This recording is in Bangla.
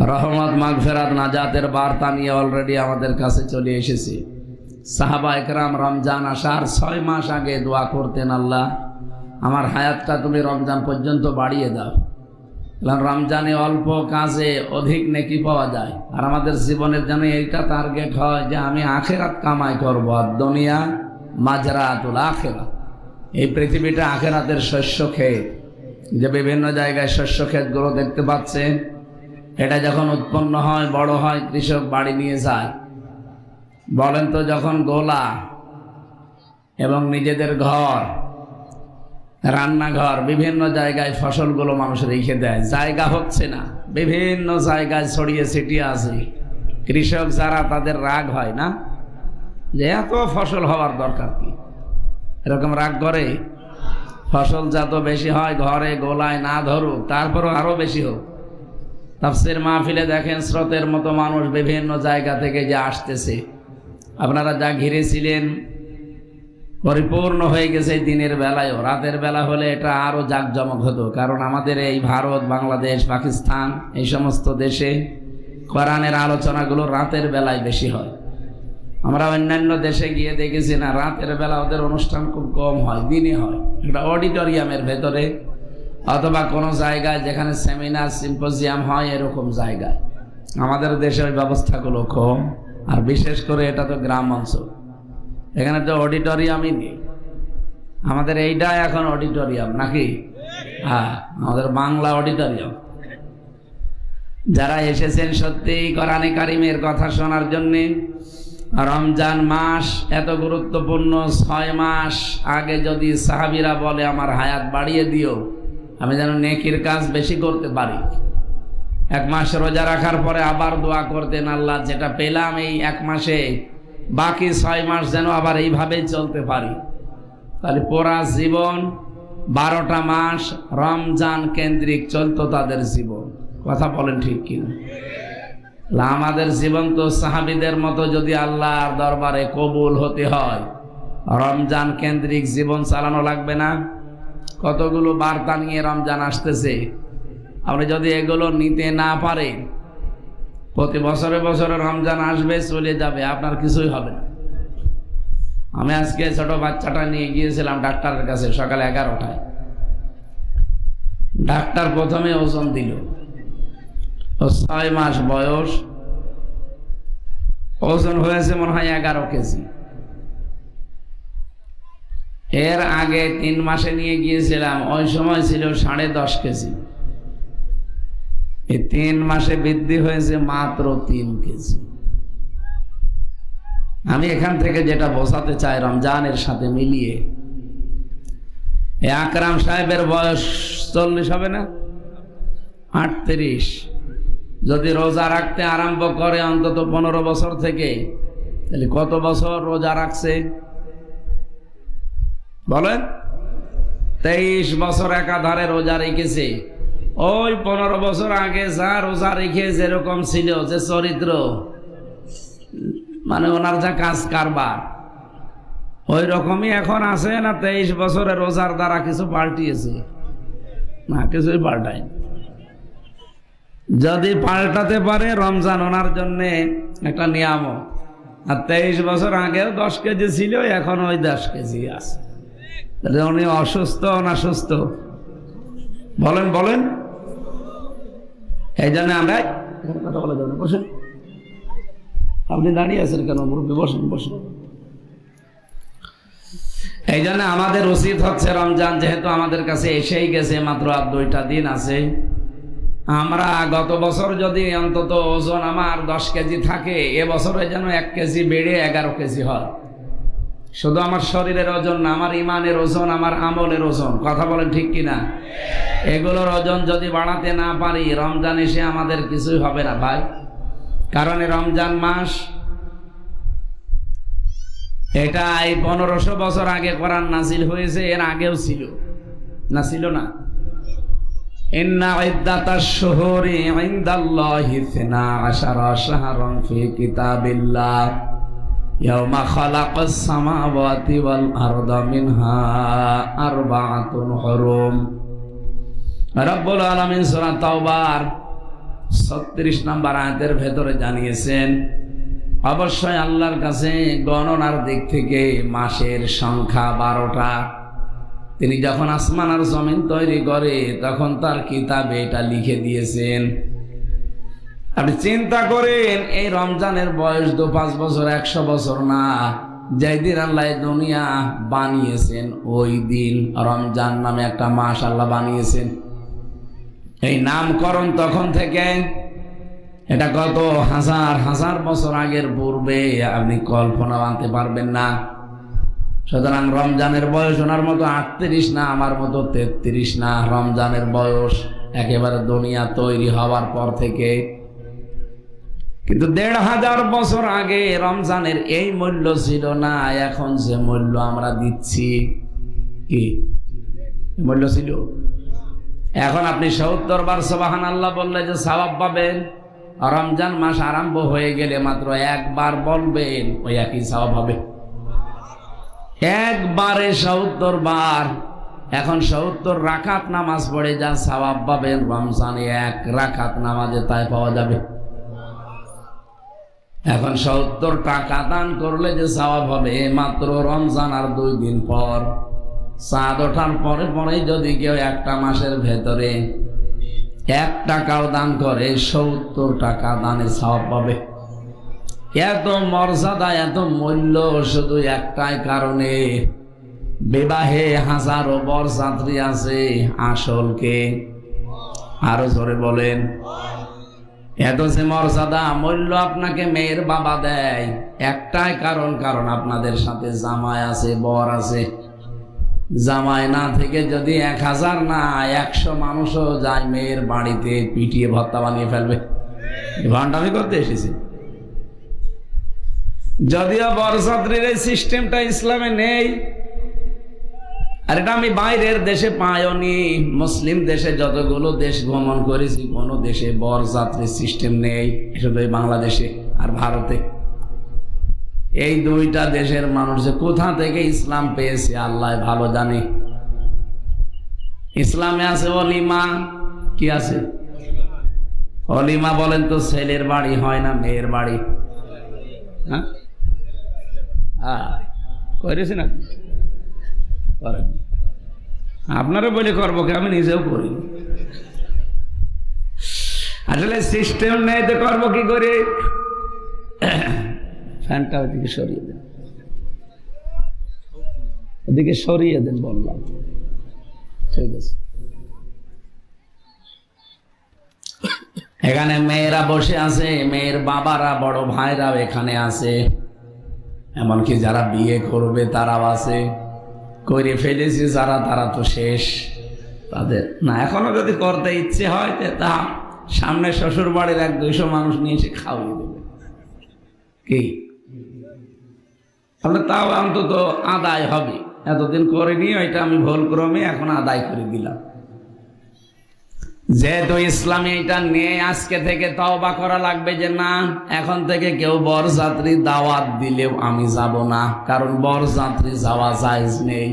রহমত, মাগফেরাত, নাজাতের বার্তা নিয়ে অলরেডি আমাদের কাছে চলে এসেছে। সাহাবা একরাম রমজান আসার ছয় মাস আগে দোয়া করতেন, আল্লাহ, আমার হায়াতটা তুমি রমজান পর্যন্ত বাড়িয়ে দাও। কারণ রমজানে অল্প কাজে অধিক নেকি পাওয়া যায়। আর আমাদের জীবনের জন্য এইটা টার্গেট হয় যে আমি আখেরাত কামাই করব, আর দুনিয়া মাজরাতুল আখেরাত। এই পৃথিবীটা আখেরাতের শস্য ক্ষেত। যে বিভিন্ন জায়গায় শস্য ক্ষেতগুলো দেখতে পাচ্ছেন এটা যখন উৎপন্ন হয়, বড় হয়, কৃষক বাড়ি নিয়ে যায়। বলেন তো যখন গোলা এবং নিজেদের ঘর, রান্নাঘর, বিভিন্ন জায়গায় ফসলগুলো মানুষ রেখে দেয়। জায়গা হচ্ছে না। বিভিন্ন জায়গায় ছড়িয়ে ছিটিয়ে আছে। কৃষক যারা, তাদের রাগ হয় না যে এত ফসল হওয়ার দরকার কি? এরকম রাগ করে। ফসল যত বেশি হয়, ঘরে গোলায় না ধরুক, তারপরও আরও বেশি হোক। তাফসির মাহফিলে দেখেন স্রোতের মতো মানুষ বিভিন্ন জায়গা থেকে যে আসতেছে। আপনারা যা ঘিরেছিলেন, পরিপূর্ণ হয়ে গেছে দিনের বেলায়ও। রাতের বেলা হলে এটা আরও জাঁকজমক হতো, কারণ আমাদের এই ভারত, বাংলাদেশ, পাকিস্তান এই সমস্ত দেশে কোরআনের আলোচনাগুলো রাতের বেলায় বেশি হয়। আমরা অন্যান্য দেশে গিয়ে দেখেছি না, রাতের বেলা ওদের অনুষ্ঠান খুব কম হয়, দিনে হয়। একটা অডিটোরিয়ামের ভেতরে অথবা কোনো জায়গায় যেখানে সেমিনার সিম্পোজিয়াম হয়, এরকম জায়গায়। আমাদের দেশে ওই ব্যবস্থাগুলো কম, আর বিশেষ করে এটা তো গ্রাম অঞ্চল। এখানে তো অডিটোরিয়ামই নেই। আমাদের এইটা এখন অডিটোরিয়াম নাকি? হ্যাঁ আমাদের বাংলা অডিটোরিয়াম যারা এসেছেন সত্যি কোরআনে কারিমের কথা শোনার জন্যে, রমজান মাস এত গুরুত্বপূর্ণ, ছয় মাস আগে যদি সাহাবিরা বলে, আমার হায়াত বাড়িয়ে দিও। আমি যেন নেকির কাজ বেশি করতে পারি। এক মাস রোজা রাখার পরে আবার দোয়া করতেন, আল্লাহ, যেটা পেলাম এই এক মাসে, বাকি ছয় মাস যেন আবার এইভাবেই চলতে পারি। তাহলে পোড়া জীবন বারোটা মাস রমজান কেন্দ্রিক চলতো তাদের জীবন। কথা বলেন ঠিক কিনা? আমাদের জীবন তো সাহাবিদের মতো যদি আল্লাহর দরবারে কবুল হতে হয়, রমজান কেন্দ্রিক জীবন চালানো লাগবে না? কতগুলো বার্তা নিয়ে রমজান আসতেছে? আপনি যদি এগুলো নিতে না পারেন প্রতি বছরে বছরে রমজান আসবে, চলে যাবে, আপনার কিছুই হবে না। আমি আজকে ছোট বাচ্চাটা নিয়ে গিয়েছিলাম ডাক্তারের কাছে সকালে এগারোটায়। ডাক্তার প্রথমে ওজন দিল। ছয় মাস বয়স। ওজন হয়েছে মনে হয় এগারো কেজি। এর আগে তিন মাসে নিয়ে গিয়েছিলাম, ওই সময় ছিল সাড়ে দশ কেজি। এই তিন মাসে বৃদ্ধি হয়েছে মাত্র তিন কেজি। আমি এখান থেকে যেটা বোঝাতে চাই রমজানের সাথে মিলিয়ে আকরাম সাহেবের বয়স চল্লিশ হবে না? আটত্রিশ। যদি রোজা রাখতে আরম্ভ করে অন্তত পনেরো বছর থেকে, তাহলে কত বছর রোজা রাখছে? বলেন? তেইশ বছর একাধারে রোজা রেখেছে। ওই পনেরো বছর আগে যা রোজা রেখে যেরকম ছিল, যে চরিত্র মানে ওনার যা কাজ কারবার, ওই রকমই এখন আছে না তেইশ বছরে রোজার দ্বারা কিছু পাল্টিয়েছে? না, কিছুই পাল্টায় যদি পাল্টাতে পারে রমজান ওনার জন্য একটা নিয়ামক আর তেইশ বছর আগেও দশ কেজি ছিল, এখন ওই দশ কেজি আছে। তাহলে উনি অসুস্থ না সুস্থ বলেন বলেন। এই জন্য আমরা কথা বলা যাবে বসেন। আপনি দাঁড়িয়ে আছেন কেন? মুরব্বী, বসেন বসেন। এই জন্য আমাদের উচিত হচ্ছে রমজান, যেহেতু আমাদের কাছে এসেই গেছে মাত্র আর দুইটা দিন আছে। আমরা গত বছর যদি অন্তত ওজন আমার দশ কেজি থাকে এবছরে যেন এক কেজি বেড়ে এগারো কেজি হয়। শুধু আমার শরীরের ওজন না, আমার ইমানের ওজন, আমার আমলের ওজন। কথা বলেন ঠিক কিনা? এগুলোর ওজন যদি বাড়াতে না পারি, রমজান এসে আমাদের কিছুই হবে না ভাই। কারণ রমজান মাস, এটা এই পনেরোশো বছর আগে করার নাসিল হয়েছে, এর আগেও ছিল। না ছিল না। إن يوم خلق السماوات والأرض منها أربعة حرم رب العالمين سورة توبار ছত্রিশ নাম্বার আয়াতের ভেতরে জানিয়েছেন অবশ্যই আল্লাহর কাছে গণনার দিক থেকে মাসের সংখ্যা বারোটা তিনি যখন আসমান আর জমিন তৈরি করে তখন তার কিতাবে এটা লিখে দিয়েছেন আপনি চিন্তা করেন, এই রমজানের বয়স দু পাঁচ বছর, একশো বছর না। যেই দিন আল্লাহ দুনিয়া বানিয়েছেন, ওই দিন রমজান নামে একটা মাস আল্লাহ বানিয়েছেন। এই নামকরণ তখন থেকে, এটা কত হাজার হাজার বছর আগের পূর্বে আপনি কল্পনা আনতে পারবেন না। সুতরাং রমজানের বয়স ওনার মতো আটত্রিশ না, আমার মতো তেত্রিশ না। রমজানের বয়স একেবারে দুনিয়া তৈরি হওয়ার পর থেকে কিন্তু দেড় হাজার বছর আগে রমজানের এই মূল্য ছিল না, এখন যে মূল্য আমরা দিচ্ছি, কি? মূল্য ছিল? এখন আপনি সত্তর বার সবাহান আল্লাহ বললে যে সবাব পাবেন, রমজান মাস আরম্ভ হয়ে গেলে মাত্র একবার বলবেন, ওই একই সবাব হবে। একবারে সত্তর বার, এখন সত্তর রাখাত নামাজ পড়ে যা সবাব পাবেন, রমজানে এক রাখাত নামাজে তাই পাওয়া যাবে। এখন সত্তর টাকা দান করলে যে সবাব হবে মাত্র রমজান আর দুই দিন পর। চাঁদ ওঠার পরে পরে যদি কেউ একটা মাসের ভেতরে এক টাকাও দান করে, সত্তর টাকা দানের সবাব পাবে। এত মর্যাদা, এত মূল্য শুধু একটাই কারণে বিবাহে হাজারো বরযাত্রী আছে আসলকে। আরও জোরে বলেন। এত যে মর্যাদা মূল্য আপনাকে মেয়ের বাবা দেয়, একটাই কারণ কারণ আপনাদের সাথে জামাই আছে, বর আছে। জামাই না থেকে যদি এক হাজার না, একশো মানুষও যায় মেয়ের বাড়িতে পিটিয়ে ভত্তা বানিয়ে ফেলবে। ঘন্টামি করতে এসেছি। যদিও বরযাত্রীর এই সিস্টেমটা ইসলামে নেই আর এটা আমি বাইরের দেশে পাইনি মুসলিম দেশে যতগুলো দেশ ভ্রমণ করেছি, কোনো দেশে বরযাত্রীর সিস্টেম নেই শুধু বাংলাদেশে আর ভারতে। এই দুইটা দেশের মানুষ যে কোথা থেকে ইসলাম পেয়েছে, আল্লাহ ভালো জানে। ইসলামে আছে অলিমা, কি আছে? অলিমা বলেন তো ছেলের বাড়ি হয় না মেয়ের বাড়ি? হ্যাঁ? করেছি না করেন আপনারা বলে করব কি, আমি নিজেও করি। আসলে সিস্টেম নেই তো করব কি করে? ফ্যানটা ওইদিকে সরিয়ে দেন। ওদিকে সরিয়ে দেন বললাম। ঠিক আছে। এখানে মেয়েরা বসে আছে, মেয়ের বাবারা, বড় ভাইরাও এখানে আছে। এমনকি যারা বিয়ে করবে তারাও আছে। করে ফেলেছি, যারা তারা তো শেষ। তাদের না, এখনও যদি করতে ইচ্ছে হয়, তা সামনে শ্বশুর বাড়ির এক দুইশো মানুষ নিয়ে এসে খাওয়িয়ে দেবে। কি? তাহলে তাও অন্তত আদায় হবে। এতদিন করে নিয়ে ওইটা আমি ভুল ক্রমে এখন আদায় করে দিলাম। যেহেতু ইসলামী এটা নিয়ে আজকে থেকে তওবা করা লাগবে যে না, এখন থেকে কেউ বরযাত্রী দাওয়াত দিলেও আমি যাব না, কারণ বরযাত্রী যাওয়া যায় নেই।